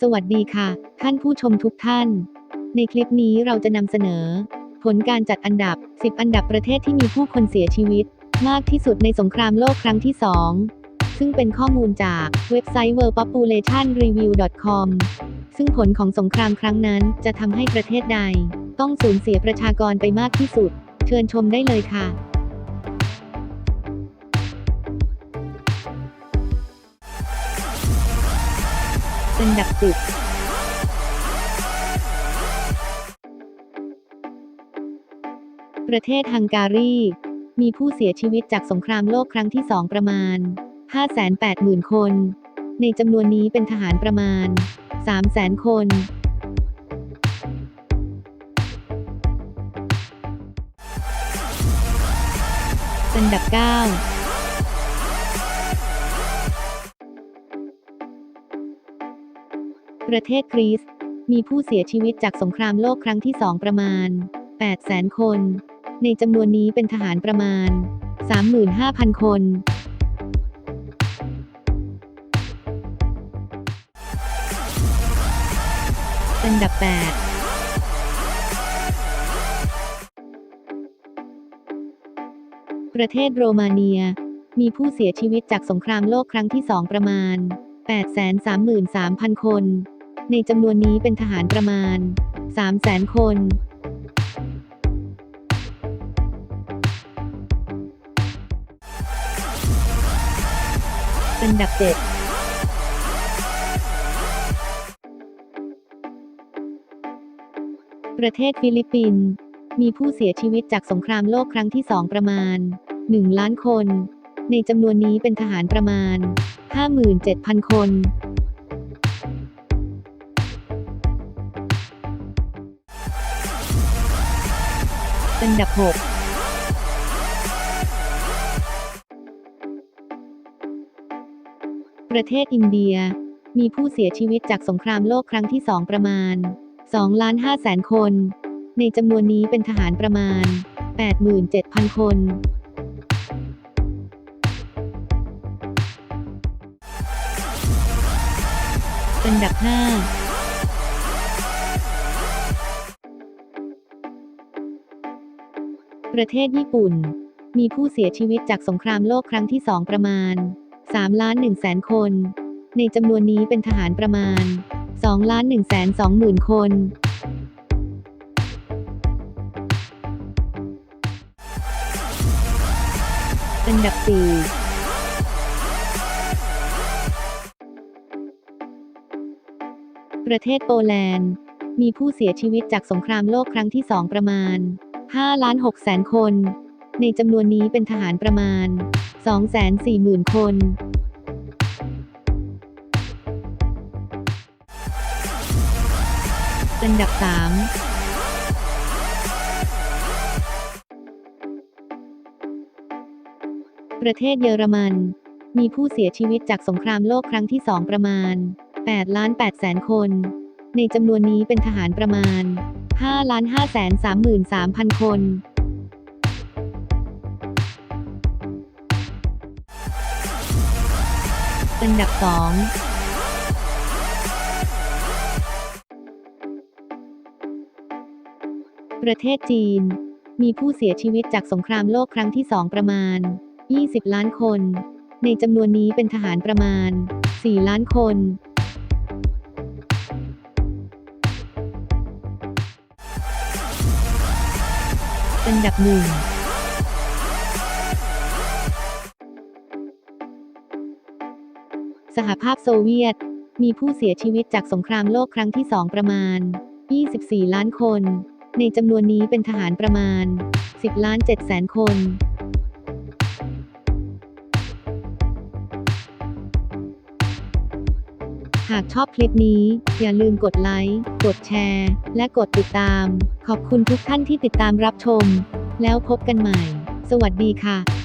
สวัสดีค่ะ ท่านผู้ชมทุกท่าน ในคลิปนี้เราจะนำเสนอ ผลการจัดอันดับ 10 อันดับประเทศที่มีผู้คนเสียชีวิต มากที่สุดในสงครามโลกครั้งที่ 2 ซึ่งเป็นข้อมูลจากเว็บไซต์ worldpopulationreview.com ซึ่งผลของสงครามครั้งนั้นจะทำให้ประเทศใด ต้องสูญเสียประชากรไปมากที่สุด เชิญชมได้เลยค่ะ อันดับ10ประเทศฮังการี มีผู้เสียชีวิตจากสงครามโลกครั้งที่2ประมาณ 580,000 คน ในจำนวนนี้เป็นทหารประมาณ 300,000 คน อันดับ 9 ประเทศกรีซมีผู้เสียชีวิตจากสงครามโลกครั้งที่2ประมาณ 800,000 คน ในจำนวนนี้เป็นทหารประมาณ 35,000 คนอันดับ 8ประเทศโรมาเนีย มีผู้เสียชีวิตจากสงครามโลกครั้งที่2ประมาณ 833,000 คน ในจำนวนนี้เป็นทหารประมาณ 300,000 คน อันดับ 7ประเทศฟิลิปปินส์มีผู้เสียชีวิตจากสงครามโลกครั้งที่2ประมาณ 1 ล้านคน ในจำนวนนี้เป็นทหารประมาณ 57,000 คน อันดับ 6ประเทศอินเดีย มีผู้เสียชีวิตจากสงครามโลกครั้งที่ 2 ประมาณ 2 ล้าน5แสนคน ในจำนวนนี้เป็นทหารประมาณ 87,000 คน อันดับ 5 ประเทศญี่ปุ่น มีผู้เสียชีวิตจากสงครามโลกครั้งที่2ประมาณ3ล้าน1แสนคน ในจำนวนนี้เป็นทหารประมาณ2ล้าน1แสน2หมื่นคน อันดับ 4ประเทศโปแลนด์ มีผู้เสียชีวิตจากสงครามโลกครั้งที่2ประมาณ 5ล้าน6แสนคน ในจำนวนนี้เป็นทหารประมาณ 240,000 คน อันดับ 3ประเทศเยอรมัน มีผู้เสียชีวิตจากสงครามโลกครั้งที่2ประมาณ8ล้าน8แสนคน ในจำนวนนี้เป็นทหารประมาณ 5 ล้าน5แสน33,000 คนอันดับ 2ประเทศจีน มีผู้เสียชีวิตจากสงครามโลกครั้งที่ 2 ประมาณ 20 ล้านคน ในจำนวนนี้เป็นทหารประมาณ 4 ล้านคน อันดับ1สหภาพโซเวียต มีผู้เสียชีวิตจากสงครามโลกครั้งที่2ประมาณ 24 ล้านคน ในจำนวนนี้เป็นทหารประมาณ 10 ล้าน7แสนคน หากชอบคลิปนี้ อย่าลืมกดไลค์ กดแชร์ และกดติดตาม ขอบคุณทุกท่านที่ติดตามรับชม แล้วพบกันใหม่ สวัสดีค่ะ